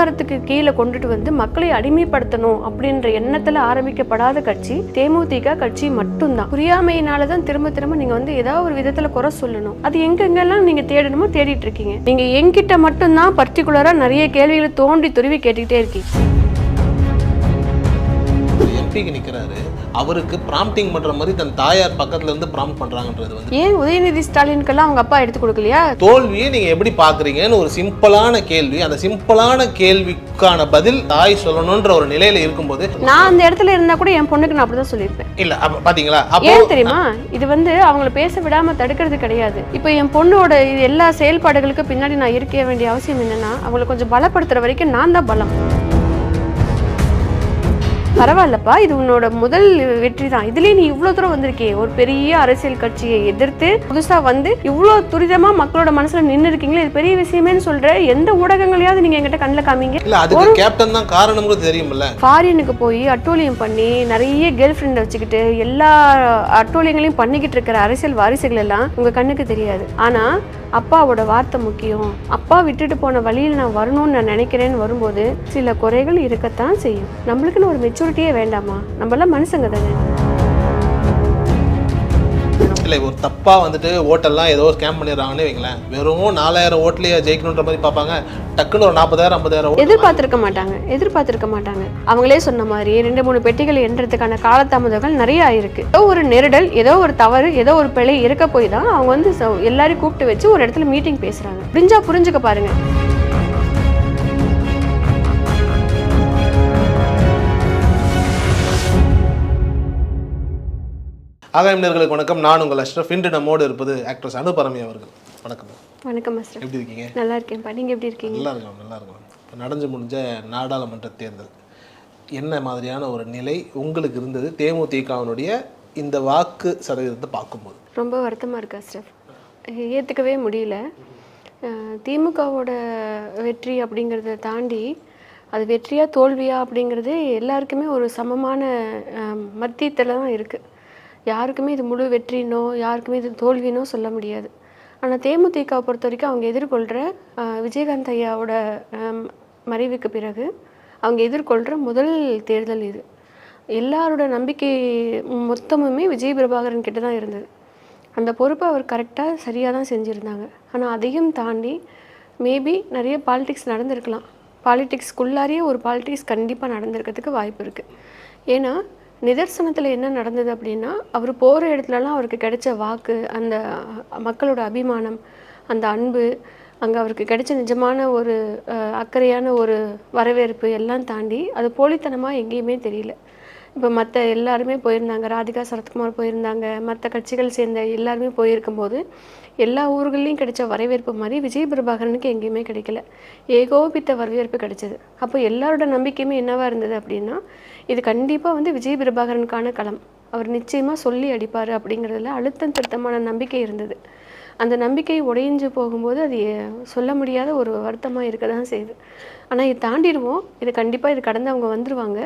அதிகாரத்துக்கு கீழே கொண்டுட்டு வந்து மக்களை அடிமைப்படுத்தணும் அப்படின்ற எண்ணத்துல ஆரம்பிக்கப்படாத கட்சி தேமுதிக கட்சி மட்டும்தான். புரியாமையினால தான் திரும்ப திரும்ப நீங்க வந்து ஏதாவது ஒரு விதத்துல குறை சொல்லணும். அது எங்கெங்கெல்லாம் நீங்க தேடணுமோ தேடிட்டு இருக்கீங்க. நீங்க எங்கிட்ட மட்டும்தான் பர்டிகுலரா நிறைய கேள்விகளை தோண்டி துருவி கேட்டுக்கிட்டே இருக்கீங்க. எம்பிக்கு நிற்கிறாரு அவருக்கு ப்ராம்ப்டிங் பண்ற மாதிரி தன் தாயார் பக்கத்துல இருந்து ப்ராம்ப்ட் பண்றாங்கன்றது வந்து ஏன் உதயநிதி ஸ்டாலினுக்கெல்லாம் அவங்க அப்பா எடுத்து கொடுக்கலையா? தோல்வியை நீங்க எப்படி பாக்குறீங்கன்னு ஒரு சிம்பிளான கேள்வி. அந்த சிம்பிளான கேள்விக்கான பதில் தாய் சொல்லணுன்ற ஒரு நிலையில இருக்கும்போது நான் அந்த இடத்துல இருந்தா கூட என் பொண்ணுக்கு நான் அப்படிதான் சொல்லியிருப்பேன். இல்ல பாத்தீங்களா? ஏன் தெரியுமா? இது வந்து அவங்கள பேச விடாம தடுக்கிறது கிடையாது. இப்போ என் பொண்ணோட இது எல்லா செயல்பாடுகளுக்கும் பின்னாடி நான் இருக்க வேண்டிய அவசியம் என்னன்னா அவங்கள கொஞ்சம் பலப்படுத்துற வரைக்கும் நான் தான் பலம். பரவாயில்லப்பா இது உன்னோட முதல் வெற்றி தான் இதுலயே நீ இவ்வளவு தூரம் வந்திருக்கே. ஒரு பெரிய அரசியல் கட்சியை எதிர்த்து புதுசா வந்து இவ்வளவு துரிதமா மக்களோட மனசுல நின்னு இருக்கீங்களே இது பெரிய விஷயமேன்னு சொல்ற எந்த ஊடகங்களையாவது நீங்க என்கிட்ட கண்ணில் காமிங்க. இல்ல அதுக்கு கேப்டன் தான் காரணம்ங்கிறது தெரியுமில்ல ஃபாரினுக்கு போய் அட்டூழியம் பண்ணி நிறைய கேர்ள் ஃப்ரெண்டை வச்சுக்கிட்டு எல்லா அட்டூழியங்களையும் பண்ணிக்கிட்டு இருக்கிற அரசியல் வாரிசுகள் எல்லாம் உங்க கண்ணுக்கு தெரியாது. ஆனா அப்பாவோட வார்த்தை முக்கியம். அப்பா விட்டுட்டு போன வழியில் நான் வரணும்னு நான் நினைக்கிறேன்னு வரும்போது சில குறைகள் இருக்கத்தான் செய்யும். நம்மளுக்குன்னு ஒரு மெச்சூரிட்டியே வேண்டாமா? நம்மளாம் மனுஷங்க தானே. இல்ல ஒரு தப்பா வந்துட்டு ஓட்டெல்லாம் ஏதோ ஸ்கேம் பண்ணிடுறாங்கன்னு வைங்களேன். வெறும் நாலாயிரம் ஓட்லயே ஜெயிக்கணுன்ற மாதிரி பார்ப்பாங்க. டக்குன்னு ஒரு நாற்பதாயிரம் ஐம்பதாயிரம் எதிர்பார்த்துருக்க எதிர்பார்த்திருக்க மாட்டாங்க. எதிர்பார்த்திருக்க மாட்டாங்க. அவங்களே சொன்ன மாதிரி ரெண்டு மூணு பெட்டிகள் எண்றதுக்கான காலதாமதங்கள் நிறைய ஆயிருக்கு. ஏதோ ஒரு நெருடல் ஏதோ ஒரு தவறு ஏதோ ஒரு பிழை இருக்க போய் தான் அவங்க வந்து எல்லாரையும் கூப்பிட்டு வச்சு ஒரு இடத்துல மீட்டிங் பேசுறாங்க. புரிஞ்சா புரிஞ்சுக்க பாருங்க. ஆகாயம் நேர்களுக்கு வணக்கம். நான் உங்கள் அஷ்ரஃப் இன்று நம்மோடு இருப்பது ஆக்ட்ரஸ் அனுபரமி அவர்கள். வணக்கம். வணக்கம் மாஸ்டர் எப்படி இருக்கீங்க? நல்லா இருக்கேன்ப்பா. நீங்க எப்படி இருக்கீங்க? நல்லா இருக்கலாம் நல்லா இருக்கலாம் இப்போ நடந்து முடிஞ்ச நாடாளுமன்ற தேர்தல். என்ன மாதிரியான ஒரு நிலை உங்களுக்கு இருந்தது? தேமுதிகவினுடைய இந்த வாக்கு சதவீதத்தை பார்க்கும்போது. ரொம்ப வருத்தமா இருக்கு அஸ்ரஃப் ஏத்துக்கவே முடியல. திமுகவோட வெற்றி அப்படிங்கிறத தாண்டி அது வெற்றியா தோல்வியா அப்படிங்கிறது எல்லாருக்குமே ஒரு சமமான மத்தியத்தில் தான் இருக்குது யாருக்குமே இது முழு வெற்றினோ யாருக்குமே இது தோல்வினோ சொல்ல முடியாது. ஆனால் தேமுதிக பொறுத்த வரைக்கும் அவங்க எதிர்கொள்கிற விஜயகாந்த் ஐயாவோட மறைவுக்கு பிறகு அவங்க எதிர்கொள்கிற முதல் தேர்தல் இது. எல்லாரோட நம்பிக்கை மொத்தமுமே விஜய் பிரபாகரன் கிட்ட தான் இருந்தது. அந்த பொறுப்பை அவர் கரெக்டாக சரியாக தான் செஞ்சுருந்தாங்க. ஆனால் அதையும் தாண்டி மேபி நிறைய பாலிடிக்ஸ் நடந்திருக்கலாம். பாலிடிக்ஸ்குள்ளாரியே ஒரு பாலிடிக்ஸ் கண்டிப்பாக நடந்திருக்கிறதுக்கு வாய்ப்பு இருக்குது ஏன்னா நிதர்சனத்தில் என்ன நடந்தது அப்படின்னா அவர் போகிற இடத்துலலாம் அவருக்கு கிடைச்ச வாக்கு அந்த மக்களோட அபிமானம் அந்த அன்பு அங்கே அவருக்கு கிடைச்ச நிஜமான ஒரு அக்கறையான ஒரு வரவேற்பு எல்லாம் தாண்டி அது போலித்தனமாக எங்கேயுமே தெரியல. இப்போ மற்ற எல்லாருமே போயிருந்தாங்க ராதிகா சரத்குமார் போயிருந்தாங்க மற்ற கட்சிகள் சேர்ந்த எல்லாருமே போயிருக்கும் போது எல்லா ஊர்கள்லையும் கிடைச்ச வரவேற்பு மாதிரி விஜய் பிரபாகரனுக்கு எங்கேயுமே கிடைக்கல. ஏகோபித்த வரவேற்பு கிடைச்சது. அப்போ எல்லாரோட நம்பிக்கையுமே என்னவாக இருந்தது அப்படின்னா இது கண்டிப்பாக வந்து விஜய் பிரபாகரனுக்கான களம். அவர் நிச்சயமாக சொல்லி அடிப்பார் அப்படிங்கிறதுல அழுத்தம் திருத்தமான நம்பிக்கை இருந்தது. அந்த நம்பிக்கை உடைஞ்சு போகும்போது அது சொல்ல முடியாத ஒரு வருத்தமாக இருக்க தான் செய்யுது. ஆனால் இது தாண்டிடுவோம். இது கண்டிப்பாக இது கடந்து அவங்க வந்துடுவாங்க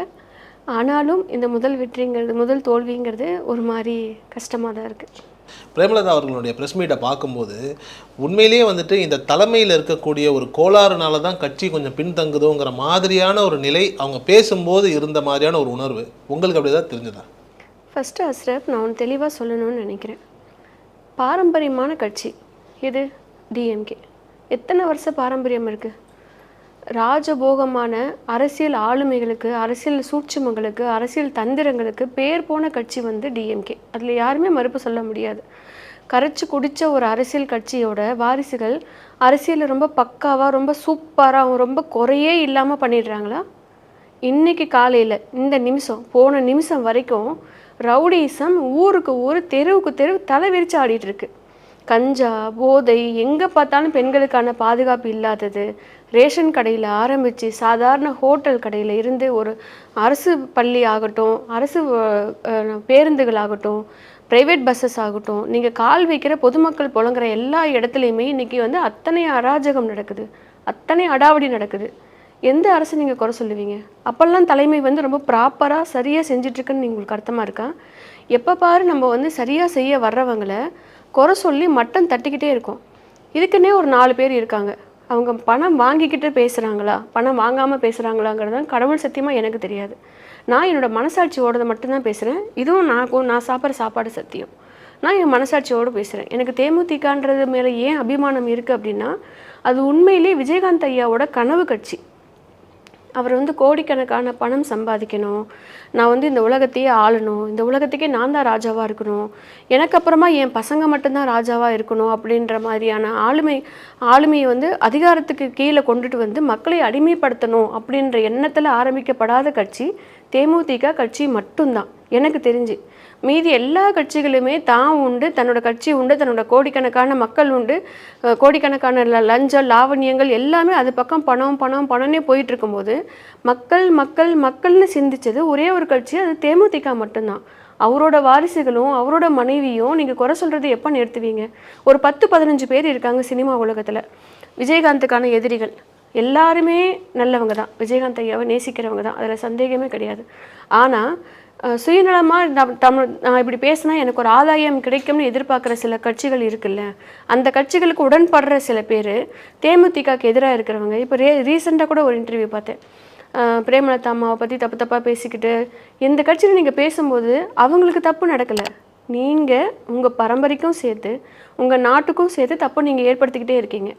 ஆனாலும் இந்த முதல் வெற்றிங்கிறது முதல் தோல்விங்கிறது ஒரு மாதிரி கஷ்டமாக தான் இருக்குது பிரேமலதா அவர்களுடைய ப்ரெஸ் மீட்டை பார்க்கும்போது உண்மையிலேயே வந்துட்டு இந்த தலைமையில் இருக்கக்கூடிய ஒரு கோளாறுனால தான் கட்சி கொஞ்சம் பின்தங்குதோங்கிற மாதிரியான ஒரு நிலை அவங்க பேசும்போது இருந்த மாதிரியான ஒரு உணர்வு. உங்களுக்கு அப்படி தான் தெரிஞ்சதா? ஃபஸ்ட்டு அஸ்ரப் நான் ஒன்று தெளிவாக சொல்லணும்னு நினைக்கிறேன். பாரம்பரியமான கட்சி. இது டிஎம்கே எத்தனை வருஷ பாரம்பரியம் இருக்குது ராஜபோகமான அரசியல் ஆளுமைகளுக்கு அரசியல் சூட்சமங்களுக்கு அரசியல் தந்திரங்களுக்கு பேர் போன கட்சி வந்து டிஎம்கே அதில் யாருமே மறுப்பு சொல்ல முடியாது. கரைச்சி குடித்த ஒரு அரசியல் கட்சியோட வாரிசுகள் அரசியலில் ரொம்ப பக்காவாக ரொம்ப சூப்பராக ரொம்ப குறையே இல்லாமல் பண்ணிடுறாங்களா? இன்னைக்கு காலையில் இந்த நிமிஷம் போன நிமிஷம் வரைக்கும் ரவுடிசம் ஊருக்கு ஊர் தெருவுக்கு தெரு தலை விரிச்சு ஆடிட்டு இருக்கு. கஞ்சா போதை எங்கே பார்த்தாலும் பெண்களுக்கான பாதுகாப்பு இல்லாதது. ரேஷன் கடையில் ஆரம்பித்து சாதாரண ஹோட்டல் கடையில் இருந்து ஒரு அரசு பள்ளி ஆகட்டும் அரசு பேருந்துகள் ஆகட்டும் ப்ரைவேட் பஸ்ஸஸ் ஆகட்டும் நீங்கள் கால் வைக்கிற பொதுமக்கள் புழங்குற எல்லா இடத்துலையுமே இன்றைக்கி வந்து அத்தனை அராஜகம் நடக்குது. அத்தனை அடாவடி நடக்குது. எந்த அரசு நீங்கள் குறை சொல்லுவீங்க? அப்போல்லாம் தலைமை வந்து ரொம்ப ப்ராப்பராக சரியாக செஞ்சிட்ருக்குன்னு உங்களுக்கு அர்த்தமாக இருக்கா? எப்போ பாரு நம்ம வந்து சரியாக செய்ய வர்றவங்கள குறை சொல்லி மட்டம் தட்டிக்கிட்டே இருக்கும். இதுக்குன்னே ஒரு நாலு பேர் இருக்காங்க. அவங்க பணம் வாங்கிக்கிட்டு பேசுகிறாங்களா பணம் வாங்காமல் பேசுகிறாங்களாங்கிறது தான் கடவுள் சத்தியமாக எனக்கு தெரியாது. நான் என்னோட மனசாட்சியோடதை மட்டும்தான் பேசுகிறேன் இதுவும் நான் நான் சாப்பிட்ற சாப்பாடு சத்தியம். நான் என் மனசாட்சியோடு பேசுகிறேன் எனக்கு தேமுதிகன்றது மேலே ஏன் அபிமானம் இருக்குது அப்படின்னா அது உண்மையிலே விஜயகாந்த் ஐயாவோட கனவு கட்சி. அவர் வந்து கோடிக்கணக்கான பணம் சம்பாதிக்கணும். நான் வந்து இந்த உலகத்தையே ஆளணும். இந்த உலகத்துக்கே நான் தான் ராஜாவாக இருக்கணும். எனக்கு அப்புறமா என் பசங்க மட்டும்தான் ராஜாவாக இருக்கணும் அப்படின்ற மாதிரியான ஆளுமை ஆளுமையை வந்து அதிகாரத்துக்கு கீழே கொண்டுட்டு வந்து மக்களை அடிமைப்படுத்தணும் அப்படின்ற எண்ணத்தில் ஆரம்பிக்கப்படாத கட்சி தேமுதிக கட்சி மட்டும்தான். எனக்கு தெரிஞ்சு. மீதி எல்லா கட்சிகளுமே தான் உண்டு தன்னோட கட்சி உண்டு தன்னோட கோடிக்கணக்கான மக்கள் உண்டு. கோடிக்கணக்கான லஞ்சம் லாவண்யங்கள் எல்லாமே அது பக்கம் பணம் பணம் பணம்னே போயிட்டு இருக்கும்போது மக்கள் மக்கள் மக்கள்னு சிந்திச்சது ஒரே ஒரு கட்சி அது தேமுதிக மட்டும்தான். அவரோட வாரிசுகளும் அவரோட மனைவியும் நீங்கள் குறை சொல்கிறது எப்போ நிறுத்துவீங்க? ஒரு பத்து பதினஞ்சு பேர் இருக்காங்க சினிமா உலகத்தில். விஜயகாந்துக்கான எதிரிகள். எல்லாருமே நல்லவங்க தான். விஜயகாந்த் ஐயாவை நேசிக்கிறவங்க தான். அதில் சந்தேகமே கிடையாது. ஆனால் சுயநலமாக தமிழ் நான் இப்படி பேசினா எனக்கு ஒரு ஆதாயம் கிடைக்கும்னு எதிர்பார்க்குற சில கட்சிகள் இருக்குல்ல? அந்த கட்சிகளுக்கு உடன்படுற சில பேர் தேமுதிகக்கு எதிராக இருக்கிறவங்க. இப்போ ரே ரீசெண்டாக கூட ஒரு இன்டர்வியூ பார்த்தேன். பிரேமலதா அம்மாவை பற்றி தப்பு தப்பாக பேசிக்கிட்டு இந்த கட்சியில் நீங்கள் பேசும்போது அவங்களுக்கு தப்பு நடக்கலை. நீங்கள் உங்கள் பரம்பரைக்கும் சேர்த்து உங்கள் நாட்டுக்கும் சேர்த்து தப்பு நீங்கள் ஏற்படுத்திக்கிட்டே இருக்கீங்க.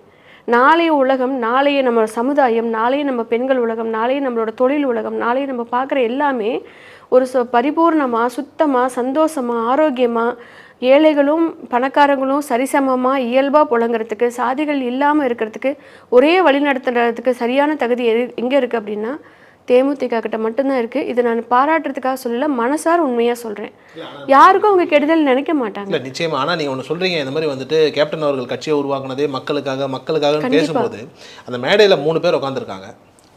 நாளைய உலகம் நாளைய நம்ம சமுதாயம் நாளைய நம்ம பெண்கள் உலகம் நாளைய நம்மளோட தொழில் உலகம் நாளைய நம்ம பார்க்குற எல்லாமே ஒரு ச பரிபூர்ணமாக சுத்தமாக சந்தோஷமாக ஆரோக்கியமாக ஏழைகளும் பணக்காரங்களும் சரிசமமாக இயல்பாக புழங்குறதுக்கு சாதிகள் இல்லாமல் இருக்கிறதுக்கு ஒரே வழி நடத்துறதுக்கு சரியான தகுதி எது எங்கே இருக்குது அப்படின்னா தேமுதிக கிட்ட மட்டும்தான் இருக்குது இது நான் பாராட்டுறதுக்காக சொல்லல மனசார உண்மையாக சொல்கிறேன் யாருக்கும் அவங்க கெடுதல் நினைக்க மாட்டாங்க. இல்லை நிச்சயமா. ஆனால் நீங்கள் ஒன்று சொல்கிறீங்க இந்த மாதிரி வந்துட்டு கேப்டன் அவர்கள் கட்சியை உருவாக்குனதே மக்களுக்காக மக்களுக்காக பேசும்போது அந்த மேடையில் மூணு பேர் உட்காந்துருக்காங்க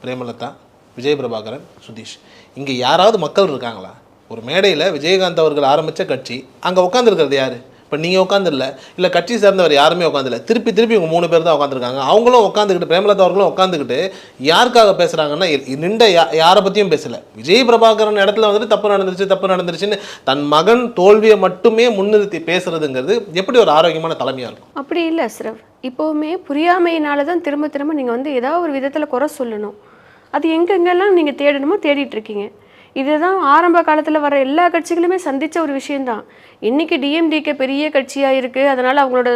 பிரேமலதா விஜய் பிரபாகரன் சுதீஷ். இங்கே யாராவது மக்கள் இருக்காங்களா? ஒரு மேடையில் விஜயகாந்த் அவர்கள் ஆரம்பித்த கட்சி அங்கே உட்காந்துருக்கிறது யார்? இப்போ நீங்கள் உட்காந்துடல இல்லை கட்சி சேர்ந்தவர் யாருமே உட்காந்துல திருப்பி திருப்பி இவங்க மூணு பேர் தான் உட்காந்துருக்காங்க அவங்களும் உட்காந்துக்கிட்டு பிரேமலதா அவர்களும் உட்காந்துக்கிட்டு யாருக்காக பேசுகிறாங்கன்னா நின்ற யா யாரை பற்றியும் பேசலை. விஜய் பிரபாகரன் இடத்துல வந்துட்டு தப்பு நடந்துருச்சு தப்பு நடந்துருச்சுன்னு தன் மகன் தோல்வியை மட்டுமே முன்னிறுத்தி பேசுறதுங்கிறது எப்படி ஒரு ஆரோக்கியமான தலைமையாக இருக்கும்? அப்படி இல்லை அஸ்ரப் இப்போவுமே புரியாமையினால தான் திரும்ப திரும்ப நீங்கள் வந்து ஏதாவது ஒரு விதத்தில் குறை சொல்லணும். அது எங்கெங்கெல்லாம் நீங்கள் தேடணுமோ தேடிட்டுருக்கீங்க. இதுதான் ஆரம்ப காலத்தில் வர எல்லா கட்சிகளுமே சந்தித்த ஒரு விஷயந்தான் இன்றைக்கி டிஎம்டிகே பெரிய கட்சியாக இருக்குது அதனால் அவங்களோட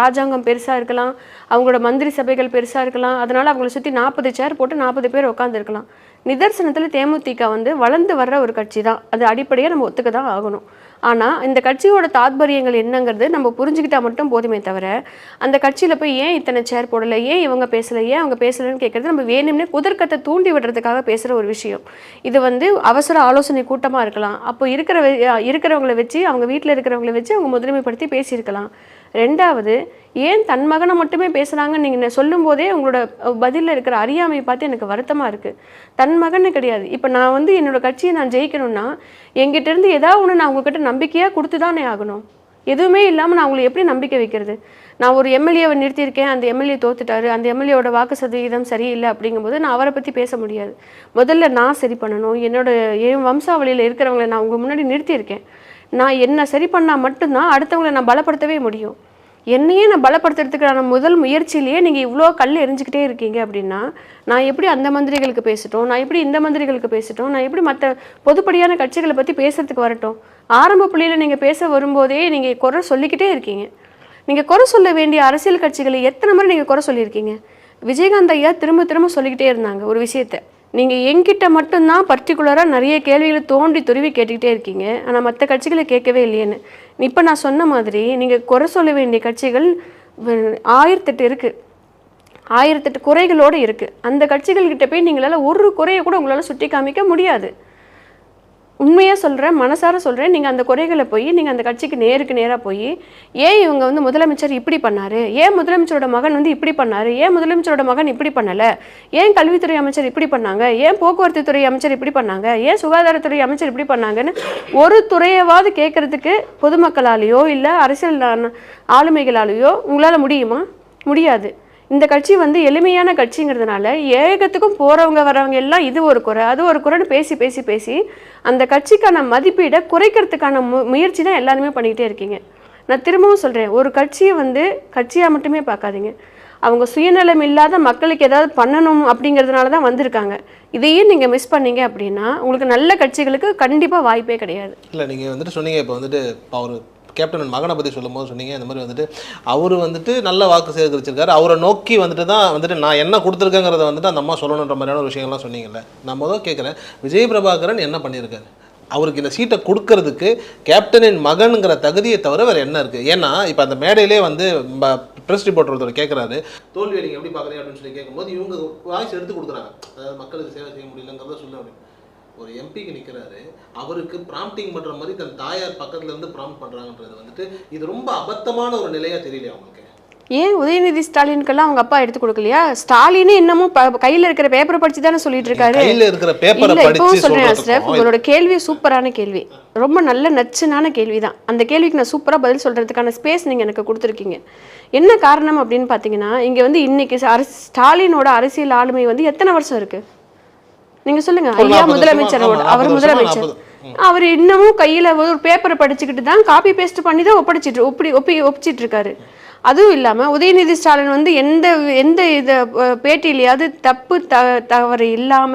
ராஜாங்கம் பெருசாக இருக்கலாம். அவங்களோட மந்திரி சபைகள் பெருசாக இருக்கலாம். அதனால் அவங்கள சுற்றி நாற்பது சேர் போட்டு நாற்பது பேர் உட்காந்துருக்கலாம் நிதர்சனத்தில் தேமுதிக வந்து வளர்ந்து வர்ற ஒரு கட்சி தான் அது அடிப்படையாக நம்ம ஒத்துக்க தான் ஆகணும். ஆனால் இந்த கட்சியோட தாத்பரியங்கள் என்னங்கிறது நம்ம புரிஞ்சுக்கிட்டா மட்டும் போதுமே தவிர அந்த கட்சியில் போய் ஏன் இத்தனை சேர் போடலை? ஏன் இவங்க பேசலை? ஏன் அவங்க பேசலைன்னு கேட்குறது நம்ம வேணும்னே குதர்க்கத்தை தூண்டி விடுறதுக்காக பேசுகிற ஒரு விஷயம். இது வந்து அவசர ஆலோசனை கூட்டமாக இருக்கலாம். அப்போ இருக்கிற இருக்கிறவங்களை இருக்கிறவங்கள வச்சு அவங்க வீட்டில் இருக்கிறவங்கள வச்சு அவங்க முதன்மைப்படுத்தி பேசியிருக்கலாம். ரெண்டாவது ஏன் தன் மகனை மட்டுமே பேசுகிறாங்கன்னு நீங்கள் சொல்லும் போதே உங்களோட பதிலில் இருக்கிற அறியாமையை பார்த்து எனக்கு வருத்தமாக இருக்குது தன் மகன்னு கிடையாது. இப்போ நான் வந்து என்னோடய கட்சியை நான் ஜெயிக்கணும்னா எங்கிட்டேருந்து ஏதாவது ஒன்று நான் உங்ககிட்ட நம்பிக்கையாக கொடுத்து தானே ஆகணும். எதுவுமே இல்லாமல் நான் உங்களை எப்படி நம்பிக்கை வைக்கிறது? நான் ஒரு எம்எல்ஏவை நிறுத்தியிருக்கேன் அந்த எம்எல்ஏ தோத்துட்டாரு அந்த எம்எல்ஏவோட வாக்கு சதவீதம் சரியில்லை அப்படிங்கும்போது நான் அவரை பற்றி பேச முடியாது. முதல்ல நான் சரி பண்ணணும். என்னோட என் வம்சாவளியில் இருக்கிறவங்களை நான் உங்கள் முன்னாடி நிறுத்தியிருக்கேன். நான் என்ன சரி பண்ணால் மட்டும்தான் அடுத்தவங்களை நான் பலப்படுத்தவே முடியும். என்னையே நான் பலப்படுத்துறதுக்கான முதல் முயற்சியிலேயே நீங்கள் இவ்வளோ கல் எரிஞ்சுக்கிட்டே இருக்கீங்க அப்படின்னா நான் எப்படி அந்த மந்திரிகளுக்கு பேசட்டும்? நான் எப்படி இந்த மந்திரிகளுக்கு பேசட்டும்? நான் எப்படி மற்ற பொதுப்படியான கட்சிகளை பற்றி பேசுறதுக்கு வரட்டும்? ஆரம்ப புள்ளியில் நீங்கள் பேச வரும்போதே நீங்கள் குறை சொல்லிக்கிட்டே இருக்கீங்க. நீங்கள் குறை சொல்ல வேண்டிய அரசியல் கட்சிகளை எத்தனை முறை நீங்கள் குறை சொல்லியிருக்கீங்க? விஜயகாந்த் ஐயா திரும்ப திரும்ப சொல்லிக்கிட்டே இருந்தாங்க ஒரு விஷயத்தை. நீங்கள் எங்கிட்ட மட்டும்தான் பர்டிகுலராக நிறைய கேள்விகளை தோண்டி துருவி கேட்டுக்கிட்டே இருக்கீங்க. ஆனால் மற்ற கட்சிகளை கேட்கவே இல்லையேன்னு. இப்போ நான் சொன்ன மாதிரி நீங்கள் குறை சொல்ல வேண்டிய கட்சிகள் ஆயிரத்தெட்டு இருக்குது ஆயிரத்தெட்டு குறைகளோடு இருக்குது அந்த கட்சிகள்கிட்ட போய் நீங்களால் ஒரு குறையை கூட உங்களால் சுட்டி காமிக்க முடியாது. உண்மையாக சொல்கிறேன் மனசார சொல்கிறேன் நீங்கள் அந்த குறைகளை போய் நீங்கள் அந்த கட்சிக்கு நேருக்கு நேராக போய் ஏன் இவங்க வந்து முதலமைச்சர் இப்படி பண்ணார்? ஏன் முதலமைச்சரோட மகன் வந்து இப்படி பண்ணாரு? ஏன் முதலமைச்சரோட மகன் இப்படி பண்ணலை? ஏன் கல்வித்துறை அமைச்சர் இப்படி பண்ணாங்க? ஏன் போக்குவரத்து துறை அமைச்சர் இப்படி பண்ணாங்க? ஏன் சுகாதாரத்துறை அமைச்சர் இப்படி பண்ணாங்கன்னு ஒரு துறையவாவது கேட்கறதுக்கு பொதுமக்களாலேயோ இல்லை அரசியல் ஆளுமைகளாலேயோ உங்களால் முடியுமா? முடியாது. இந்த கட்சி வந்து எளிமையான கட்சிங்கிறதுனால ஏகத்துக்கும் போகிறவங்க வரவங்க எல்லாம் இது ஒரு குறை. அது ஒரு குறைன்னு பேசி பேசி பேசி அந்த கட்சிக்கான மதிப்பீடை குறைக்கிறதுக்கான மு முயற்சி தான் எல்லாருமே பண்ணிக்கிட்டே இருக்கீங்க. நான் திரும்பவும் சொல்கிறேன் ஒரு கட்சியை வந்து கட்சியாக மட்டுமே பார்க்காதீங்க. அவங்க சுயநலம் இல்லாத மக்களுக்கு ஏதாவது பண்ணணும் அப்படிங்கிறதுனால தான் வந்திருக்காங்க. இதையே நீங்கள் மிஸ் பண்ணீங்க அப்படின்னா உங்களுக்கு நல்ல கட்சிகளுக்கு கண்டிப்பாக வாய்ப்பே கிடையாது. இல்லை நீங்கள் வந்துட்டு சொன்னீங்க இப்போ வந்துட்டு அவர் கேப்டன் மகனை பற்றி சொல்லும்போது சொன்னீங்க இந்த மாதிரி வந்துட்டு அவர் வந்துட்டு நல்ல வாக்கு சேகரிச்சிருக்காரு. அவரை நோக்கி வந்துட்டு தான் வந்துட்டு நான் என்ன கொடுத்துருக்கேங்கிறத வந்துட்டு அந்த அம்மா சொல்லணுன்ற மாதிரியான ஒரு விஷயங்கள்லாம் சொன்னீங்கல்ல. நான் முதல் கேட்குறேன் விஜய் பிரபாகரன் என்ன பண்ணியிருக்காரு? அவருக்கு இந்த சீட்டை கொடுக்கறதுக்கு கேப்டனின் மகனுங்கிற தகுதியை தவிர வேறு என்ன இருக்குது ஏன்னா இப்போ அந்த மேடையிலே வந்து ப்ரெஸ் ரிப்போர்ட் ஒருத்தர் கேட்குறாரு தோல்வியை நீங்கள் எப்படி பார்க்குறீங்க அப்படின்னு சொல்லி கேட்கும்போது இவங்க வாய்ஸ் எடுத்து கொடுக்குறாங்க. அதாவது மக்களுக்கு சேவை செய்ய முடியலங்கிறத சொல்ல அப்படின்னு. ஒரு எம்பிக்கு நிற்கிறாரு அவருக்கு ப்ராம்ப்டிங் பண்ணுற மாதிரி தன் தாயார் பக்கத்துல இருந்து ப்ராம்ப்ட் பண்ணுறாங்கன்றது வந்துட்டு இது ரொம்ப அபத்தமான ஒரு நிலையாக தெரியலையா அவங்களுக்கு ஏன் உதயநிதி ஸ்டாலினுக்கெல்லாம் அவங்க அப்பா எடுத்து கொடுக்கலையா? ஸ்டாலினே இன்னமும் கையில இருக்கிற பேப்பரை படிச்சு தானே சொல்லிட்டு இருக்காரு இருக்கிற பேப்பரை இல்ல இப்பவும் சொல்றேன் உங்களோட கேள்வி சூப்பரான கேள்வி. ரொம்ப நல்ல நச்சுனான கேள்வி தான் அந்த கேள்விக்கு நான் சூப்பரா பதில் சொல்றதுக்கான ஸ்பேஸ் நீங்க எனக்கு கொடுத்துருக்கீங்க. என்ன காரணம் அப்படின்னு பாத்தீங்கன்னா இங்க வந்து இன்னைக்கு அரசு ஸ்டாலினோட அரசியல் ஆளுமை வந்து எத்தனை வருஷம் இருக்கு? நீங்க சொல்லுங்க. ஐயா முதலமைச்சரோட அவர் முதலமைச்சர். அவர் இன்னமும் கையில ஒரு பேப்பரை படிச்சுக்கிட்டு தான் காப்பி பேஸ்ட் பண்ணி தான் ஒப்படைச்சிட்டு ஒப்படி ஒப்பி ஒப்பிச்சிட்டு இருக்காரு அதுவும் இல்லாம உதயநிதி ஸ்டாலின் வந்து எந்த எந்த இத பேட்டியிலையாவது தப்பு த தவறு இல்லாம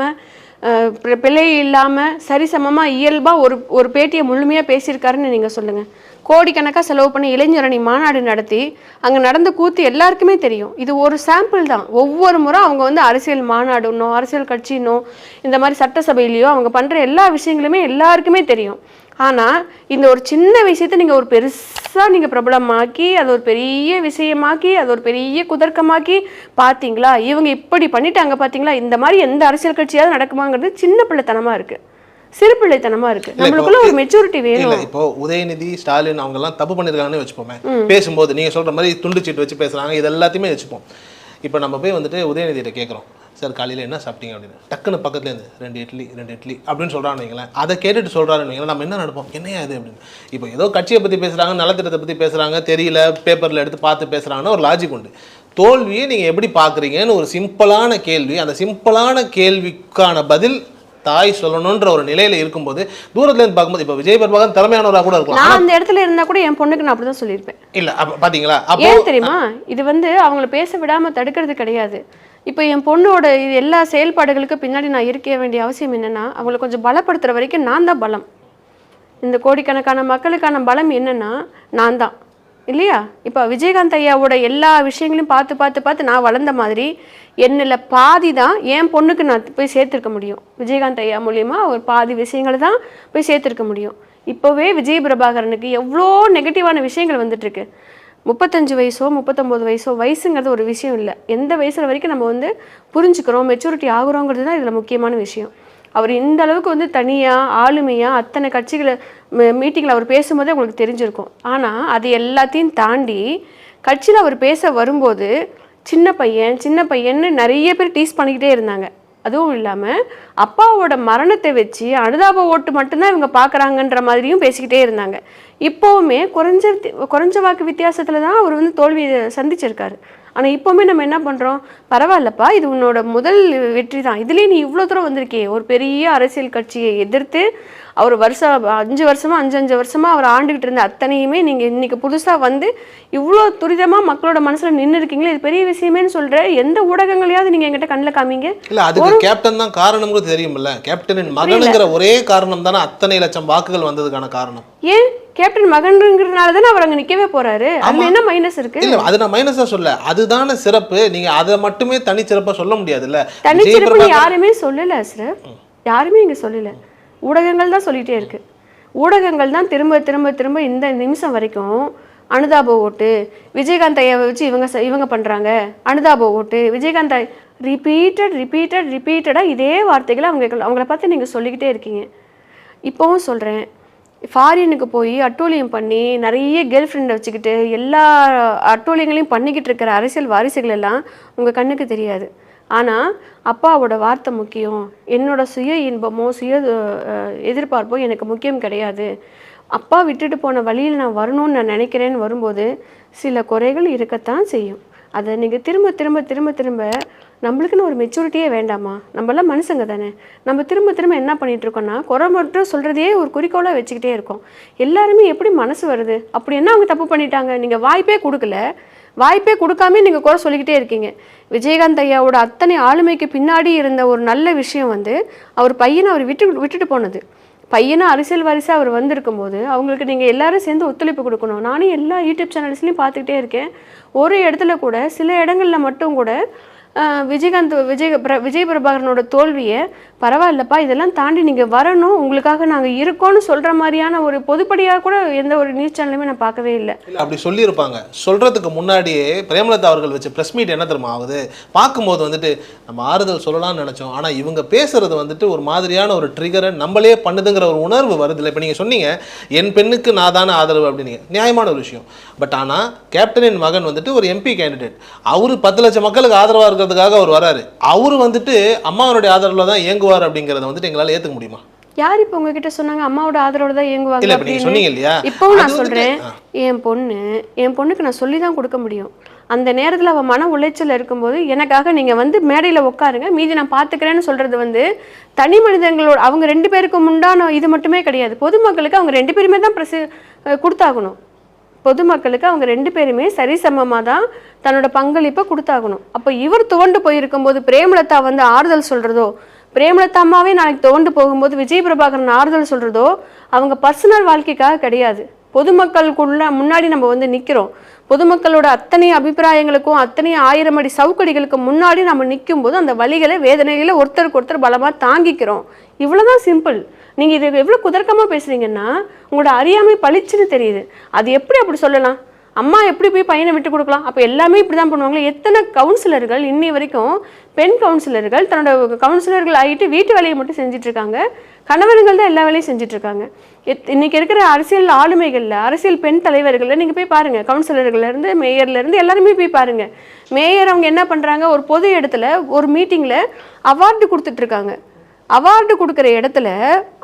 அஹ், பி- பிழை இல்லாம சரிசமமா இயல்பா ஒரு ஒரு பேட்டியை முழுமையா பேசியிருக்காருன்னு நீங்க சொல்லுங்க. கோடிக்கணக்காக செலவு பண்ணி இளைஞரணி மாநாடு நடத்தி அங்கே நடந்த கூத்து எல்லாருக்குமே தெரியும். இது ஒரு சாம்பிள் தான். ஒவ்வொரு முறை அவங்க வந்து அரசியல் மாநாடுனோ அரசியல் கட்சினோ இந்த மாதிரி சட்டசபையிலையோ அவங்க பண்ணுற எல்லா விஷயங்களுமே எல்லாருக்குமே தெரியும். ஆனால் இந்த ஒரு சின்ன விஷயத்தை நீங்கள் ஒரு பெருசாக நீங்கள் பிரபலமாக்கி அது ஒரு பெரிய விஷயமாக்கி அது ஒரு பெரிய குதர்க்கமாக்கி பார்த்தீங்களா? இவங்க இப்படி பண்ணிட்டாங்க பார்த்தீங்களா? இந்த மாதிரி எந்த அரசியல் கட்சியாவது நடக்குமாங்கிறது சின்ன பிள்ளைத்தனமாக இருக்குது சிறு பிள்ளைத்தனமா இருக்கு இப்போ- நம்மளுக்குள்ள ஒரு மெச்சூரிட்டி வேணும். இப்போ உதயநிதி ஸ்டாலின் அவங்க எல்லாம் தப்பு பண்ணிருக்காங்கன்னு வச்சுப்போமே. பேசும்போது நீங்க சொல்ற மாதிரி துண்டு சீட்டு வச்சு பேசுறாங்க இது எல்லாத்தையுமே வச்சுப்போம். இப்போ நம்ம போய் வந்துட்டு உதயநிதியிட்ட கேட்குறோம். சார் காலையில் என்ன சாப்பிட்டீங்க? அப்படின்னு. டக்குன்னு பக்கத்துலேருந்து ரெண்டு இட்லி ரெண்டு இட்லி அப்படின்னு சொல்கிறான்னு வைங்களேன். அதை கேட்டுட்டு சொல்கிறாருன்னு வைங்களேன். நம்ம என்ன நடப்போம்? என்னையா இது அப்படின்னு. இப்போ ஏதோ கட்சியை பற்றி பேசுகிறாங்க நலத்திட்டத்தை பற்றி பேசுகிறாங்க தெரியல பேப்பரில் எடுத்து பார்த்து பேசுகிறாங்கன்னு ஒரு லாஜிக் உண்டு. தோல்வியை நீங்கள் எப்படி பார்க்குறீங்கன்னு ஒரு சிம்பிளான கேள்வி. அந்த சிம்பிளான கேள்விக்கான பதில் தாய் சொல்லணுன்ற ஒரு நிலையில இருக்கும்போது தூரத்துல இருந்து பார்க்கும்போது இப்போ விஜய் பிரபாகரன் திறமையானவராக கூட இருக்கலாம். நான் அந்த இடத்துல இருந்தா கூட என் பொண்ணுக்கு நான் அப்படிதான் சொல்லியிருப்பேன். இல்ல பாத்தீங்களா? ஏன் தெரியுமா? இது வந்து அவங்கள பேச விடாம தடுக்கிறது கிடையாது. இப்போ என் பொண்ணோட இது எல்லா செயல்பாடுகளுக்கும் பின்னாடி நான் இருக்க வேண்டிய அவசியம் என்னன்னா அவங்கள கொஞ்சம் பலப்படுத்துற வரைக்கும் நான் தான் பலம். இந்த கோடிக்கணக்கான மக்களுக்கான பலம் என்னன்னா நான் தான். இல்லையா? இப்போ விஜயகாந்த் ஐயாவோட எல்லா விஷயங்களையும் பார்த்து பார்த்து பார்த்து நான் வளர்ந்த மாதிரி என்னில் பாதி தான் என் பொண்ணுக்கு நான் போய் சேர்த்துருக்க முடியும். விஜயகாந்த் ஐயா மூலியமா ஒரு பாதி விஷயங்களை தான் போய் சேர்த்துருக்க முடியும். இப்போவே விஜய் பிரபாகரனுக்கு எவ்வளோ நெகட்டிவான விஷயங்கள் வந்துட்டுருக்கு. முப்பத்தஞ்சு வயசோ முப்பத்தொம்போது வயசோ வயசுங்கிறது ஒரு விஷயம் இல்லை. எந்த வயசுல வரைக்கும் நம்ம வந்து புரிஞ்சுக்கிறோம் மெச்சூரிட்டி ஆகுறோங்கிறது தான் இதில் முக்கியமான விஷயம். அவர் இந்த அளவுக்கு வந்து தனியாக ஆளுமையாக அத்தனை கட்சிகளை மீட்டிங்கில் அவர் பேசும்போதே உங்களுக்கு தெரிஞ்சிருக்கும். ஆனால் அது எல்லாத்தையும் தாண்டி கட்சியில் அவர் பேச வரும்போது சின்ன பையன் சின்ன பையன்னு நிறைய பேர் டீஸ் பண்ணிக்கிட்டே இருந்தாங்க. அதுவும் இல்லாமல் அப்பாவோட மரணத்தை வச்சு அனுதாப ஓட்டு மட்டும்தான் இவங்க பார்க்குறாங்கன்ற மாதிரியும் பேசிக்கிட்டே இருந்தாங்க. இப்போவுமே குறைஞ்ச குறைஞ்ச வாக்கு வித்தியாசத்தில் தான் அவர் வந்து தோல்வியை சந்திச்சிருக்காரு. ஆனால் இப்போவுமே நம்ம என்ன பண்ணுறோம் பரவாயில்லப்பா இது உன்னோட முதல் வெற்றி தான் இதுலேயே நீ இவ்வளோ தூரம் வந்திருக்கே ஒரு பெரிய அரசியல் கட்சியை எதிர்த்து அவர் வருஷம் அஞ்சு வருஷமா அஞ்சு அஞ்சு வருஷமா அவர் ஆண்டுகிட்டு இருந்த அத்தனையுமே நீங்கள் இன்னைக்கு புதுசாக வந்து இவ்வளோ துரிதமாக மக்களோட மனசில் நின்று இருக்கீங்களே இது பெரிய விஷயமேன்னு சொல்கிற எந்த ஊடகங்களையாவது நீங்கள் என்கிட்ட கண்ணில் காமிங்க. இல்ல அதுக்கு கேப்டன் தான் காரணம்னு தெரியுமில்ல. கேப்டனின் மகனுங்கிற ஒரே காரணம் தானே அத்தனை லட்சம் வாக்குகள் வந்ததுக்கான காரணம். ஏன்? கேப்டன் மகன்ங்கிறதுனால தானே அவர் அங்கே நிற்கவே போறாரு. அதுல என்ன மைனஸ் இருக்கு? இல்ல அது நான் மைனஸா சொல்ல அதுதானே சிறப்பு. நீங்க அதை மட்டுமே தனிச்சிறப்பா சொல்ல முடியாதுல்ல. பிரபாகரன் யாருமே சொல்லல அஸ்ரப் யாருமே இங்க சொல்லல. ஊடகங்கள் தான் சொல்லிகிட்டே இருக்குது ஊடகங்கள் தான் திரும்ப திரும்ப திரும்ப இந்த நிமிஷம் வரைக்கும் அனுதாப ஓட்டு விஜயகாந்த் ஐயாவை வச்சு இவங்க இவங்க பண்ணுறாங்க அனுதாப ஓட்டு விஜயகாந்த் ரிப்பீட்டட் ரிப்பீட்டட் ரிப்பீட்டடாக இதே வார்த்தைகளை அவங்க அவங்கள பார்த்து நீங்கள் சொல்லிக்கிட்டே இருக்கீங்க. இப்போவும் சொல்கிறேன் ஃபாரினுக்கு போய் அட்டூழியம் பண்ணி நிறைய கேர்ள் ஃப்ரெண்டை வச்சுக்கிட்டு எல்லா அட்டூழியங்களையும் பண்ணிக்கிட்டு இருக்கிற அரசியல் வாரிசுகள் எல்லாம் உங்கள் கண்ணுக்கு தெரியாது. ஆனால் அப்பாவோட வார்த்தை முக்கியம். என்னோட சுய இன்பமோ சுய எதிர்பார்ப்போ எனக்கு முக்கியம் கிடையாது. அப்பா விட்டுட்டு போன வழியில் நான் வரணும்னு நான் நினைக்கிறேன்னு வரும்போது சில குறைகள் இருக்கத்தான் செய்யும். அதை நீங்கள் திரும்ப திரும்ப திரும்ப திரும்ப நம்மளுக்குன்னு ஒரு மெச்சூரிட்டியே வேண்டாமா? நம்மளாம் மனுஷங்க தானே. நம்ம திரும்ப திரும்ப என்ன பண்ணிட்டுருக்கோன்னா குறை மட்டும் சொல்கிறதையே ஒரு குறிக்கோளாக வச்சுக்கிட்டே இருக்கோம். எல்லாருமே எப்படி மனசு வருது? அப்படி என்ன அவங்க தப்பு பண்ணிட்டாங்க? நீங்கள் வாய்ப்பே கொடுக்கல. வாய்ப்பே கொடுக்காம நீங்கள் குறை சொல்லிக்கிட்டே இருக்கீங்க. விஜயகாந்த் ஐயாவோட அத்தனை ஆளுமைக்கு பின்னாடி இருந்த ஒரு நல்ல விஷயம் வந்து அவர் பையனை அவர் விட்டு விட்டுட்டு போனது. பையனும் அரசியல் வாரிசாக அவர் வந்திருக்கும் போது அவங்களுக்கு நீங்கள் எல்லாரும் சேர்ந்து ஒத்துழைப்பு கொடுக்கணும். நானும் எல்லா யூடியூப் சேனல்ஸ்லையும் பார்த்துக்கிட்டே இருக்கேன். ஒரு இடத்துல கூட சில இடங்கள்ல மட்டும் கூட விஜயகாந்த் விஜய் பிர விஜய் பிரபாகரனோட தோல்வியை பரவாயில்லப்பா இதெல்லாம் தாண்டி நீங்கள் வரணும் உங்களுக்காக நாங்கள் இருக்கோம்னு சொல்கிற மாதிரியான ஒரு பொதுப்படியாக கூட எந்த ஒரு நியூஸ் சேனலுமே நான் பார்க்கவே இல்லை. அப்படி சொல்லியிருப்பாங்க. சொல்கிறதுக்கு முன்னாடியே பிரேமலதா அவர்கள் வச்சு ப்ரெஸ் மீட் என்ன தெரியுமா ஆகுது? பார்க்கும்போது வந்துட்டு நம்ம ஆறுதல் சொல்லலாம்னு நினச்சோம். ஆனால் இவங்க பேசுறது வந்துட்டு ஒரு மாதிரியான ஒரு ட்ரிகரை நம்மளே பண்ணுதுங்கிற ஒரு உணர்வு வருது இல்லை? இப்போ நீங்கள் சொன்னீங்க என் பெண்ணுக்கு நான் தானே ஆதரவு அப்படின்னீங்க நியாயமான ஒரு விஷயம். பட் ஆனால் கேப்டனின் மகன் வந்துட்டு ஒரு எம்பி கேண்டிடேட் அவரு பத்து லட்சம் மக்களுக்கு ஆதரவாக இருக்க இருக்கிறதுக்காக அவர் வராரு. அவரு வந்துட்டு அம்மாவனுடைய ஆதரவுல தான் இயங்குவார் அப்படிங்கிறத வந்துட்டு எங்களால ஏத்துக்க முடியுமா? யார் இப்போ உங்ககிட்ட சொன்னாங்க? அம்மாவோட ஆதரவோட தான் இயங்குவாங்க இல்ல நீங்க அப்படின்னு? சொன்னீங்க இல்லையா? இப்போவும் நான் சொல்கிறேன் ஆ. என் பொண்ணு என் பொண்ணுக்கு நான் சொல்லி தான் கொடுக்க முடியும். அந்த நேரத்தில் அவள் மன உளைச்சல் இருக்கும்போது எனக்காக நீங்கள் வந்து மேடையில் உட்காருங்க. மீதி நான் பார்த்துக்கிறேன்னு சொல்கிறது வந்து தனி மனிதங்களோட அவங்க ரெண்டு பேருக்கும் உண்டான இது மட்டுமே கிடையாது. பொதுமக்களுக்கு அவங்க ரெண்டு பேருமே தான் பிரசி கொடுத்தாகணும். பொதுமக்களுக்கு அவங்க ரெண்டு பேருமே சரிசமமாக தான் தன்னோட பங்களிப்பை கொடுத்தாகணும். அப்போ இவர் துவண்டு போயிருக்கும்போது பிரேமலதா வந்து ஆறுதல் சொல்கிறதோ பிரேமலதா அம்மாவே நாளைக்கு துவண்டு போகும்போது விஜய் பிரபாகரன் ஆறுதல் சொல்கிறதோ அவங்க பர்சனல் வாழ்க்கைக்காக கிடையாது. பொதுமக்களுக்குள்ள முன்னாடி நம்ம வந்து நிற்கிறோம் பொதுமக்களோட அத்தனை அபிப்பிராயங்களுக்கும் அத்தனை ஆயிரம் அடி சவுக்கடிகளுக்கு முன்னாடி நம்ம நிற்கும் போது அந்த வழிகளை வேதனைகளை ஒருத்தருக்கு ஒருத்தர் பலமாக தாங்கிக்கிறோம். இவ்வளோதான் சிம்பிள். நீங்கள் இது எவ்வளோ குதர்க்கமாக பேசுகிறீங்கன்னா உங்களோட அறியாமை பளிச்சுன்னு தெரியுது. அது எப்படி அப்படி சொல்லலாம்? அம்மா எப்படி போய் பையனை விட்டு கொடுக்கலாம்? அப்போ எல்லாமே இப்படி தான் பண்ணுவாங்களே. எத்தனை கவுன்சிலர்கள் இன்னி வரைக்கும் பெண் கவுன்சிலர்கள் தன்னோட கவுன்சிலர்கள் ஆகிட்டு வீட்டு வேலையை மட்டும் செஞ்சிட்ருக்காங்க கணவர்கள் தான் எல்லா வேலையும் செஞ்சிட்ருக்காங்க எத் இன்றைக்கி இருக்கிற அரசியல் ஆளுமைகளில் அரசியல் பெண் தலைவர்களில் நீங்கள் போய் பாருங்கள் கவுன்சிலர்கள்லேருந்து மேயர்லேருந்து எல்லாருமே போய் பாருங்கள் மேயர் அவங்க என்ன பண்ணுறாங்க ஒரு பொது இடத்துல ஒரு மீட்டிங்கில் அவார்டு கொடுத்துட்ருக்காங்க அவார்டு கொடுக்குற இடத்துல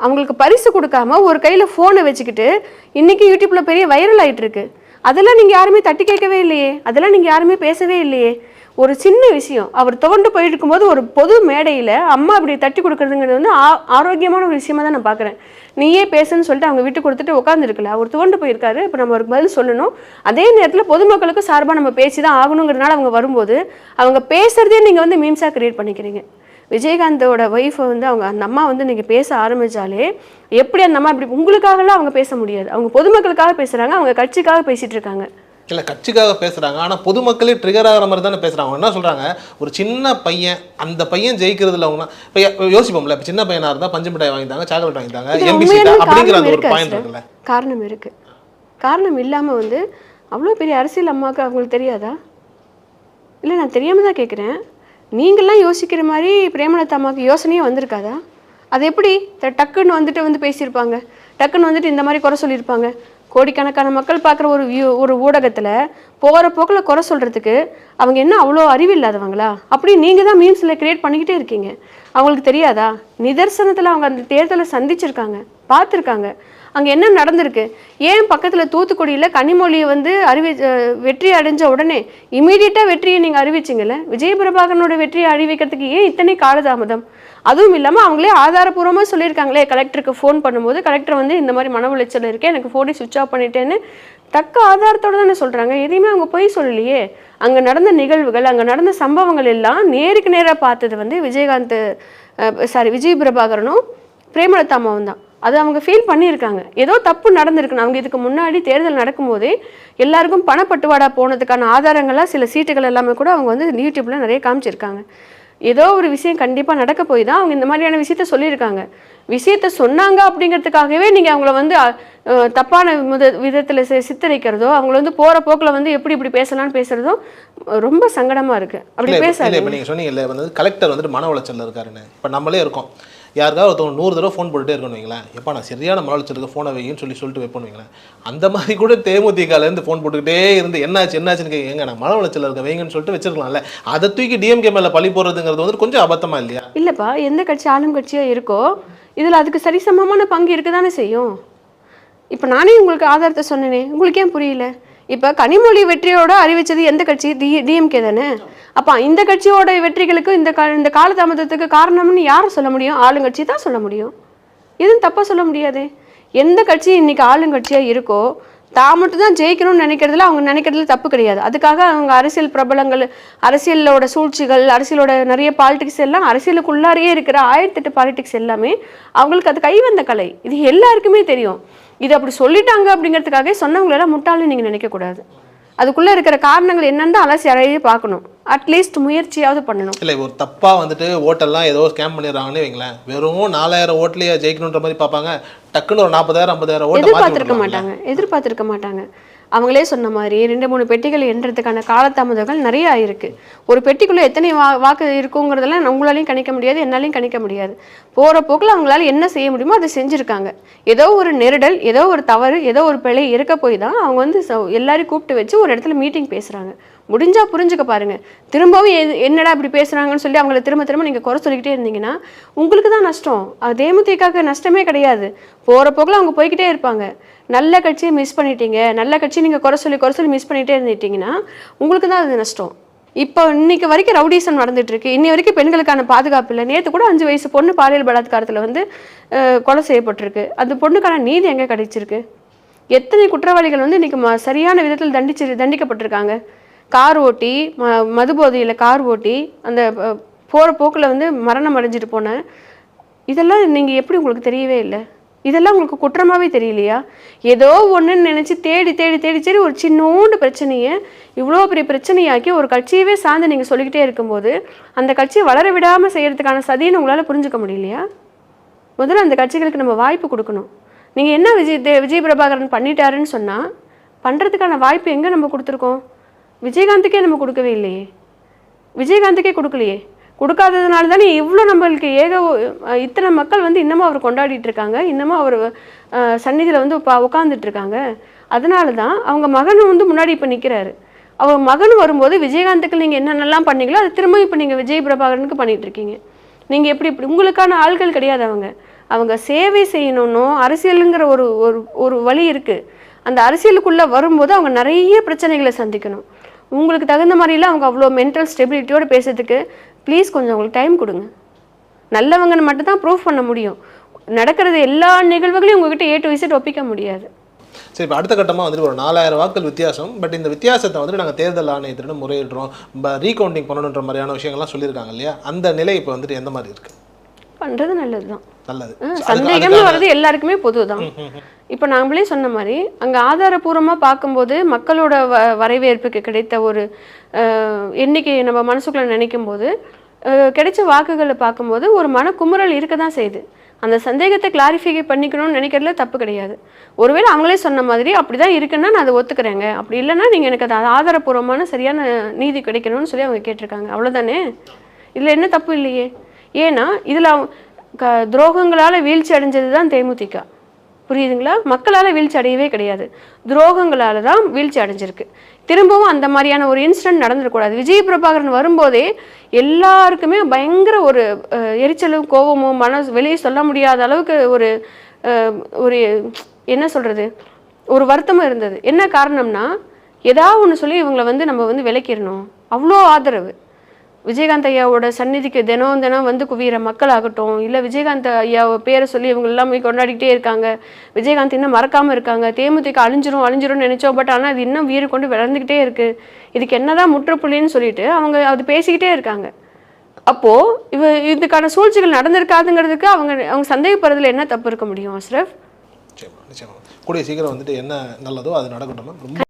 அவங்களுக்கு பரிசு கொடுக்காம ஒரு கையில் ஃபோனை வச்சுக்கிட்டு இன்னைக்கு யூடியூப்பில் பெரிய வைரல் ஆகிட்டுருக்கு அதெல்லாம் நீங்கள் யாருமே தட்டி கேட்கவே இல்லையே. அதெல்லாம் நீங்கள் யாருமே பேசவே இல்லையே. ஒரு சின்ன விஷயம். அவர் துவண்டு போயிட்டு இருக்கும்போது ஒரு பொது மேடையில் அம்மா அப்படி தட்டி கொடுக்குறதுங்கிறது வந்து ஆ- ஆரோக்கியமான ஒரு விஷயமா தான் நான் பார்க்குறேன். நீயே பேசுன்னு சொல்லிட்டு அவங்க விட்டு கொடுத்துட்டு உட்காந்துருக்கல அவர் துவண்டு போயிருக்காரு. இப்போ நம்ம அவருக்கு பதில் சொல்லணும். அதே நேரத்தில் பொதுமக்களுக்கு சார்பாக நம்ம பேசி தான் ஆகணுங்கிறதுனால அவங்க வரும்போது அவங்க பேசுகிறதே நீங்கள் வந்து மீம்ஸாக கிரியேட் பண்ணிக்கிறீங்க. விஜயகாந்தோட ஒய்ஃபை வந்து அவங்க அந்த அம்மா வந்து நீங்கள் பேச ஆரம்பிச்சாலே எப்படி அந்த அம்மா இப்படி உங்களுக்காகலாம் அவங்க பேச முடியாது. அவங்க பொதுமக்களுக்காக பேசுகிறாங்க அவங்க கட்சிக்காக பேசிட்டு இருக்காங்க. இல்லை கட்சிக்காக பேசுறாங்க. ஆனா பொதுமக்களே ட்ரிகர் ஆகிற மாதிரி தானே பேசுறாங்க. அவங்க என்ன சொல்றாங்க? ஒரு சின்ன பையன் அந்த பையன் ஜெயிக்கிறதுல அவங்க இப்போ யோசிப்போம்ல இப்போ சின்ன பையனா இருந்தா பஞ்சு மிட்டாய் வாங்கிட்டாங்க சாக்லேட் வாங்கிட்டாங்க அப்படிங்கிற ஒரு பாயிண்ட். இருக்குல்ல. காரணம் இருக்கு. காரணம் இல்லாம வந்து அவ்வளோ பெரிய அரசியல் அம்மாவுக்கு அவங்களுக்கு தெரியாதா? இல்லை நான் தெரியாம தான் கேட்குறேன் நீங்கள்லாம் யோசிக்கிற மாதிரி பிரேமலதா அம்மாவுக்கு யோசனையே வந்திருக்காதா? அது எப்படி? டக்குன்னு வந்துட்டு வந்து பேசியிருப்பாங்க. டக்குன்னு வந்துட்டு இந்த மாதிரி குறை சொல்லியிருப்பாங்க. கோடிக்கணக்கான மக்கள் பார்க்குற ஒரு வியூ ஒரு ஊடகத்தில் போகிற போக்கில் குறை சொல்கிறதுக்கு அவங்க என்ன அவ்வளோ அறிவு இல்லாதவங்களா? அப்படி நீங்கள் தான் மீன்ஸில் கிரியேட் பண்ணிக்கிட்டே இருக்கீங்க. அவங்களுக்கு தெரியாதா? நிதர்சனத்தில் அவங்க அந்த தேர்தலை சந்திச்சிருக்காங்க பார்த்துருக்காங்க. அங்கே என்ன நடந்திருக்கு? ஏன் பக்கத்தில் தூத்துக்குடியில் கனிமொழியை வந்து அறிவி வெற்றி அடைஞ்ச உடனே இமீடியட்டாக வெற்றியை நீங்கள் அறிவிச்சிங்கல்ல? விஜய பிரபாகரனோட வெற்றியை அறிவிக்கிறதுக்கு ஏன் இத்தனை காலதாமதம்? அதுவும் இல்லாமல் அவங்களே ஆதாரப்பூர்வமாக சொல்லியிருக்காங்களே கலெக்டருக்கு ஃபோன் பண்ணும்போது. கலெக்டர் வந்து இந்த மாதிரி மன உளைச்சல் இருக்கேன் எனக்கு ஃபோனை சுவிச் ஆஃப் பண்ணிட்டேன்னு தக்க ஆதாரத்தோடு தானே சொல்கிறாங்க எதையுமே அவங்க பொய் சொல்லலையே. அங்கே நடந்த நிகழ்வுகள் அங்கே நடந்த சம்பவங்கள் எல்லாம் நேருக்கு நேராக பார்த்தது வந்து விஜயகாந்த் சாரி விஜய் பிரபாகரனும் பிரேமலதா அம்மாவும் தான் அது அவங்க ஃபீல் பண்ணியிருக்காங்க. ஏதோ தப்பு நடந்திருக்குன்னு. அவங்க இதுக்கு முன்னாடி தேர்தல் நடக்கும்போதே எல்லாருக்கும் பணப்பட்டுவாடா போனதுக்கான ஆதாரங்களாக சில சீட்டுகள் எல்லாமே கூட அவங்க வந்து யூடியூப்ல நிறைய காமிச்சிருக்காங்க. ஏதோ ஒரு விஷயம் கண்டிப்பாக நடக்க போய் தான் அவங்க இந்த மாதிரியான விஷயத்த சொல்லியிருக்காங்க. விஷயத்த சொன்னாங்க அப்படிங்கிறதுக்காகவே நீங்கள் அவங்கள வந்து தப்பான முத விதத்தில் சித்தரிக்கிறதோ அவங்கள வந்து போகிற போக்கில் வந்து எப்படி இப்படி பேசலாம்னு பேசுகிறதோ ரொம்ப சங்கடமாக இருக்குது அப்படி இப்போ நீங்கள் சொன்னீங்கல்ல வந்து கலெக்டர் வந்துட்டு மன உளைச்சல்ல இருக்காருன்னு. இப்போ நம்மளே இருக்கோம். யாருக்காவது ஒருத்தவங்க நூறு தடவை ஃபோன் போட்டுட்டே இருக்கணும் வைங்களேன். எப்பா நான் சரியான மன உளைச்சலுக்கு ஃபோனை வைங்கன்னு சொல்லி சொல்லிட்டு வைப்போம் வைங்களேன். அந்த மாதிரி கூட தேமுதிகலேருந்து ஃபோன் போட்டுக்கிட்டே இருந்து என்னாச்சு என்னாச்சுன்னு கேங்க நான் மன உளைச்சல் இருக்க வைங்கன்னு சொல்லிட்டு வச்சிருக்கலாம்ல. அதை தூக்கி டிஎம்கே மேலே பழி போடுறதுங்கிறது வந்து கொஞ்சம் அபத்தமாக இல்லையா? இல்லைப்பா எந்த கட்சி ஆளும் கட்சியாக இருக்கோ இதில் அதுக்கு சரிசமமான பங்கு இருக்க தானே செய்யும். இப்போ நானே உங்களுக்கு ஆதாரத்தை சொன்னேனே உங்களுக்கு ஏன் புரியல? இப்போ கனிமொழி வெற்றியோட அறிவிச்சது எந்த கட்சி? டி டிஎம்கே தானே? அப்போ இந்த கட்சியோட வெற்றிகளுக்கு இந்த கா இந்த காலதாமதத்துக்கு காரணம்னு யாரும் சொல்ல முடியும்? ஆளுங்கட்சி தான் சொல்ல முடியும். எதுவும் தப்பாக சொல்ல முடியாது. எந்த கட்சி இன்னைக்கு ஆளுங்கட்சியாக இருக்கோ தான் மட்டும் தான் ஜெயிக்கணும்னு நினைக்கிறதுல அவங்க நினைக்கிறதுல தப்பு கிடையாது. அதுக்காக அவங்க அரசியல் பிரபலங்கள் அரசியலோட சூழ்ச்சிகள் அரசியலோட நிறைய பாலிடிக்ஸ் எல்லாம் அரசியலுக்குள்ளாரையே இருக்கிற ஆயிரத்தெட்டு பாலிடிக்ஸ் எல்லாமே அவங்களுக்கு அது கைவந்த கலை. இது எல்லாருக்குமே தெரியும். இது அப்படி சொல்லிட்டாங்க அப்படிங்கிறதுக்காக சொன்னவங்களெல்லாம் முட்டாள்னு நீங்கள் நினைக்கக்கூடாது. அதுக்குள்ளே இருக்கிற காரணங்கள் என்னன்னு அலசி அழகி பார்க்கணும். அட்லீஸ்ட் முயற்சியாவது பண்ணணும். இல்லை ஒரு தப்பாக வந்துட்டு ஓட்டெல்லாம் ஏதோ ஸ்கேம் பண்ணிடுறாங்கன்னு வைங்களேன். வெறும் நாலாயிரம் ஓட்லேயே ஜெயிக்கணுன்ற மாதிரி பார்ப்பாங்க. டக்குன்னு ஒரு நாற்பதாயிரம் ஐம்பதாயிரம் ஓட்டை எதிர்பார்த்திருக்க மாட்டாங்க. எதிர்பார்த்திருக்க மாட்டாங்க. அவங்களே சொன்ன மாதிரி ரெண்டு மூணு பெட்டிகள் எண்றதுக்கான காலதாமதங்கள் நிறைய ஆயிருக்கு. ஒரு பெட்டிக்குள்ள எத்தனை வா வாக்கு இருக்குங்கிறதெல்லாம் உங்களாலையும் கணிக்க முடியாது என்னாலையும் கணிக்க முடியாது. போகிற போக்கில் அவங்களால என்ன செய்ய முடியுமோ அதை செஞ்சுருக்காங்க. ஏதோ ஒரு நெருடல் ஏதோ ஒரு தவறு ஏதோ ஒரு பிழை இருக்க போய் தான் அவங்க வந்து எல்லாரையும் கூப்பிட்டு வச்சு ஒரு இடத்துல மீட்டிங் பேசுகிறாங்க முடிஞ்சா புரிஞ்சுக்க பாருங்க. திரும்பவும் எது- என்னடா இப்படி பேசுறாங்கன்னு சொல்லி அவங்கள திரும்ப திரும்ப நீங்க குறை சொல்லிக்கிட்டே இருந்தீங்கன்னா உங்களுக்கு தான் நஷ்டம். அது தேமுதிகக்கு நஷ்டமே கிடையாது. போற போக்குல அவங்க போய்க்கிட்டே இருப்பாங்க. நல்ல கட்சியை மிஸ் பண்ணிட்டீங்க. நல்ல கட்சி நீங்கள் குறை சொல்லி குறை சொல்லி மிஸ் பண்ணிட்டே இருந்துட்டீங்கன்னா உங்களுக்கு தான் அது நஷ்டம். இப்போ இன்னைக்கு வரைக்கும் ரவுடிசம் நடந்துட்டு இருக்கு இன்னி வரைக்கும் பெண்களுக்கான பாதுகாப்பு இல்லை. நேற்று கூட அஞ்சு வயசு பொண்ணு பாலியல் பலாத்காரத்தில் வந்து கொலை செய்யப்பட்டிருக்கு. அந்த பொண்ணுக்கான நீதி எங்கே கிடைச்சிருக்கு? எத்தனை குற்றவாளிகள் வந்து இன்னைக்கு சரியான விதத்தில் தண்டிச்சு தண்டிக்கப்பட்டிருக்காங்க. கார் ஓட்டி ம மதுபோதையில் கார் ஓட்டி அந்த போகிற போக்கில் வந்து மரணம் அடைஞ்சிட்டு போன இதெல்லாம் நீங்கள் எப்படி உங்களுக்கு தெரியவே இல்லை? இதெல்லாம் உங்களுக்கு குற்றமாகவே தெரியலையா? ஏதோ ஒன்றுன்னு நினச்சி தேடி தேடி தேடி தேடி ஒரு சின்னோண்டு பிரச்சனையை இவ்வளோ பெரிய பிரச்சனையாக்கி ஒரு கட்சியவே சார்ந்து நீங்கள் சொல்லிக்கிட்டே இருக்கும்போது அந்த கட்சியை வளர விடாமல் செய்கிறதுக்கான சதின்னு உங்களால் புரிஞ்சுக்க முடியலையா? முதல்ல அந்த கட்சிகளுக்கு நம்ம வாய்ப்பு கொடுக்கணும். நீங்கள் என்ன விஜய் தே- விஜய் பிரபாகரன் பண்ணிட்டாருன்னு சொன்னால் பண்ணுறதுக்கான வாய்ப்பு எங்கே நம்ம கொடுத்துருக்கோம்? விஜயகாந்துக்கே நம்ம கொடுக்கவே இல்லையே. விஜயகாந்துக்கே கொடுக்கலையே. கொடுக்காததுனால தானே இவ்வளோ நம்மளுக்கு ஏக இத்தனை மக்கள் வந்து இன்னமும் அவர் கொண்டாடிட்டு இருக்காங்க இன்னமும் அவர் சந்நிதியில் வந்து உட்கா உட்காந்துட்டு இருக்காங்க அதனால தான் அவங்க மகனும் வந்து முன்னாடி இப்போ நிற்கிறாரு அவங்க மகன் வரும்போது விஜயகாந்துக்கு நீங்கள் என்னென்னலாம் பண்ணீங்களோ அது திரும்ப இப்போ நீங்கள் விஜய் பிரபாகரனுக்கு பண்ணிகிட்டு இருக்கீங்க நீங்கள் எப்படி இப்படி உங்களுக்கான ஆள்கள் கிடையாது அவங்க. அவங்க சேவை செய்யணும்னோ அரசியலுங்கிற ஒரு ஒரு ஒரு வழி இருக்குது அந்த அரசியலுக்குள்ளே வரும்போது அவங்க நிறைய பிரச்சனைகளை சந்திக்கணும். உங்களுக்கு தகுந்த மாதிரிலாம் அவங்க அவ்வளோ மென்டல் ஸ்டெபிலிட்டியோடு பேசுறதுக்கு ப்ளீஸ் கொஞ்சம் உங்களுக்கு டைம் கொடுங்க. நல்லவங்கன்னு மட்டும் தான் ப்ரூஃப் பண்ண முடியும். நடக்கிறது எல்லா நிகழ்வுகளையும் உங்ககிட்ட ஏ டு விசிட் ஒப்பிக்க முடியாது. சரி இப்போ அடுத்த கட்டமாக வந்துட்டு ஒரு நாலாயிரம் வாக்கள் வித்தியாசம். பட் இந்த வித்தியாசத்தை வந்துட்டு நாங்கள் தேர்தல் ஆணையத்திடம் முறையிடுறோம். ரீகவுண்டிங் பண்ணணுன்ற மாதிரியான விஷயங்கள்லாம் சொல்லியிருக்காங்க இல்லையா? அந்த நிலை இப்போ வந்துட்டு எந்த மாதிரி இருக்குது பண்ணுறது நல்லது. தான் சந்தேகம்னு வர்றது எல்லாருக்குமே பொதுதான். இப்போ நாங்களே சொன்ன மாதிரி அங்கே ஆதாரபூர்வமாக பார்க்கும்போது மக்களோட வ வரவேற்புக்கு கிடைத்த ஒரு அஹ், எண்ணிக்கையை நம்ம மனசுக்குள்ள நினைக்கும் போது கிடைச்ச வாக்குகளை பார்க்கும்போது ஒரு மன குமுறல் இருக்க தான் செய்யுது. அந்த சந்தேகத்தை கிளாரிஃபை பண்ணிக்கணும்னு நினைக்கிறதுல தப்பு கிடையாது. ஒருவேளை அவங்களே சொன்ன மாதிரி அப்படி தான் இருக்குன்னா நான் அதை ஒத்துக்கிறேங்க. அப்படி இல்லைன்னா நீங்கள் எனக்கு அது ஆதாரபூர்வமான சரியான நீதி கிடைக்கணும்னு சொல்லி அவங்க கேட்டிருக்காங்க. அவ்வளோதானே இதில் என்ன தப்பு இல்லையே? ஏன்னா இதில் க துரோகங்களால் வீழ்ச்சி அடைஞ்சது தான் தேமுதிக. புரியுதுங்களா? மக்களால் வீழ்ச்சி அடையவே கிடையாது. துரோகங்களால் தான் வீழ்ச்சி அடைஞ்சிருக்கு. திரும்பவும் அந்த மாதிரியான ஒரு இன்சிடென்ட் நடந்துடக்கூடாது விஜய் பிரபாகரன் வரும்போதே எல்லாருக்குமே பயங்கர ஒரு எரிச்சலும் கோபமும் மன வெளியே சொல்ல முடியாத அளவுக்கு ஒரு ஒரு என்ன சொல்கிறது ஒரு வருத்தமும் இருந்தது. என்ன காரணம்னா ஏதாவது ஒன்று சொல்லி இவங்களை வந்து நம்ம வந்து விளக்கிடணும் அவ்வளோ ஆதரவு. விஜயகாந்த் ஐயாவோட சந்நிதிக்கு தினம் தினம் வந்து குவியிற மக்கள் ஆகட்டும் இல்லை விஜயகாந்த் ஐயாவை பேரை சொல்லி இவங்க போய் கொண்டாடிக்கிட்டே இருக்காங்க. விஜயகாந்த் இன்னும் மறக்காமல் இருக்காங்க. தேமுதிக அழிஞ்சிரும் அழிஞ்சிரும்னு நினைச்சோம். பட் ஆனால் அது இன்னும் வீறு கொண்டு வளர்ந்துக்கிட்டே இருக்கு. இதுக்கு என்னதான் முற்றுப்புள்ளின்னு சொல்லிட்டு அவங்க அது பேசிக்கிட்டே இருக்காங்க. அப்போ இவ இதுக்கான சூழ்ச்சிகள் நடந்திருக்காதுங்கிறதுக்கு அவங்க அவங்க சந்தேகப்படுறதுல என்ன தப்பு இருக்க முடியும் அஸ்ரஃப் கூடிய சீக்கிரம் வந்துட்டு என்ன நல்லதோ அது நடக்கட்டும்.